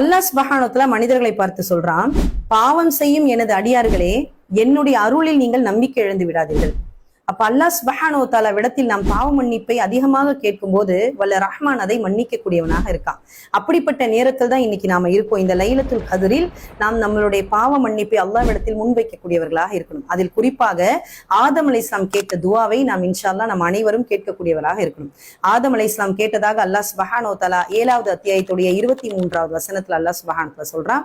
அல்லாஹ் சுபஹானத்துல மனிதர்களை பார்த்து சொல்றான் பாவம் செய்யும் எனது அடியார்களே என்னுடைய அருளில் நீங்கள் நம்பிக்கை இழந்து விடாதீர்கள். அப்ப அல்லாஹ் சுபஹானோ தாலா விடத்தில் நாம் பாவ மன்னிப்பை அதிகமாக கேட்கும் போது வல்ல ரஹ்மான் அதை மன்னிக்க கூடியவனாக இருக்கான். அப்படிப்பட்ட நேரத்தில் தான் இன்னைக்கு நாம இருக்கோம். இந்த லைலத்துல் கதிரில் நாம் நம்மளுடைய பாவ மன்னிப்பை அல்லாஹ் விடத்தில் முன்வைக்கக்கூடியவர்களாக இருக்கணும். அதில் குறிப்பாக ஆதம் அலை இஸ்லாம் கேட்ட துவாவை நாம் இன்ஷால்லா நாம் அனைவரும் கேட்கக்கூடியவராக இருக்கணும். ஆதம் அலை இஸ்லாம் கேட்டதாக அல்லாஹ் சுபஹானோ தலா ஏழாவது அத்தியாயத்துடைய இருபத்தி மூன்றாவது வசனத்துல அல்லாஹ் சுபஹானத்துல சொல்றான்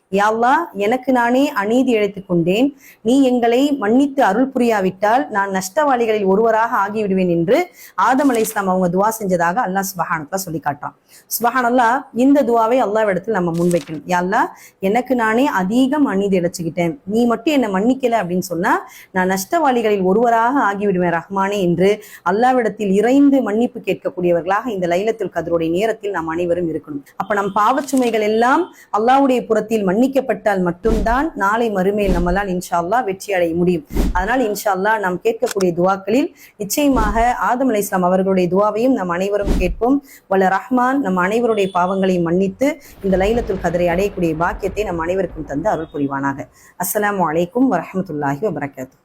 யாழ்லா எனக்கு நானே அநீதி இழைத்துக் கொண்டேன். நீ எங்களை மன்னித்து அருள் புரியாவிட்டால் நான் நஷ்டவாளிகளில் ஒருவராக ஆகிவிடுவேன் என்று ஆதம் அலை இஸ்லாம் அவங்க துவா செஞ்சதாக அல்லாஹ் சுபஹானத்துல சொல்லி காட்டுறான் சுபஹானல்லா இந்த துவாவை அல்லாஹ் இடத்துல நம்ம முன்வைக்கணும். யாழ்லா எனக்கு நானே அதிகம் அநீதி இழைச்சுக்கிட்டேன். நீ மட்டும் என்னை மன்னிக்கல அப்படின்னு சொன்னா நான் நஷ்டவாளிகளில் ஒருவராக ஆகிவிடுவேன் ரஹ்மானே என்று அல்லாவிடத்தில் இறைந்து மன்னிப்பு கேட்கக்கூடியவர்களாக இந்த லைலத்துல் கதருடைய நேரத்தில் நாம் அனைவரும் இருக்கணும். அப்ப நம் பாவச்சுமைகள் எல்லாம் அல்லாவுடைய புறத்தில் மன்னி மன்னிக்கப்பட்டால் மட்டும்தான் நாளை மறுமையில் நம்மளால் இன்ஷா அல்லாஹ் வெற்றி அடைய முடியும். அதனால் இன்ஷா அல்லாஹ் நாம் கேட்கக்கூடிய துவாக்களில் நிச்சயமாக ஆதம் அலி இஸ்லாம் அவர்களுடைய துவாவையும் நம் அனைவரும் கேட்போம். வல்ல ரஹ்மான் நம் அனைவருடைய பாவங்களையும் மன்னித்து இந்த லைலத்துல் கதரை அடையக்கூடிய பாக்கியத்தை நம் அனைவருக்கும் தந்து அருள் புரிவானாக. அஸ்லாம் வலைக்கும் வரமத்துல்லாஹி வபரகாத்து.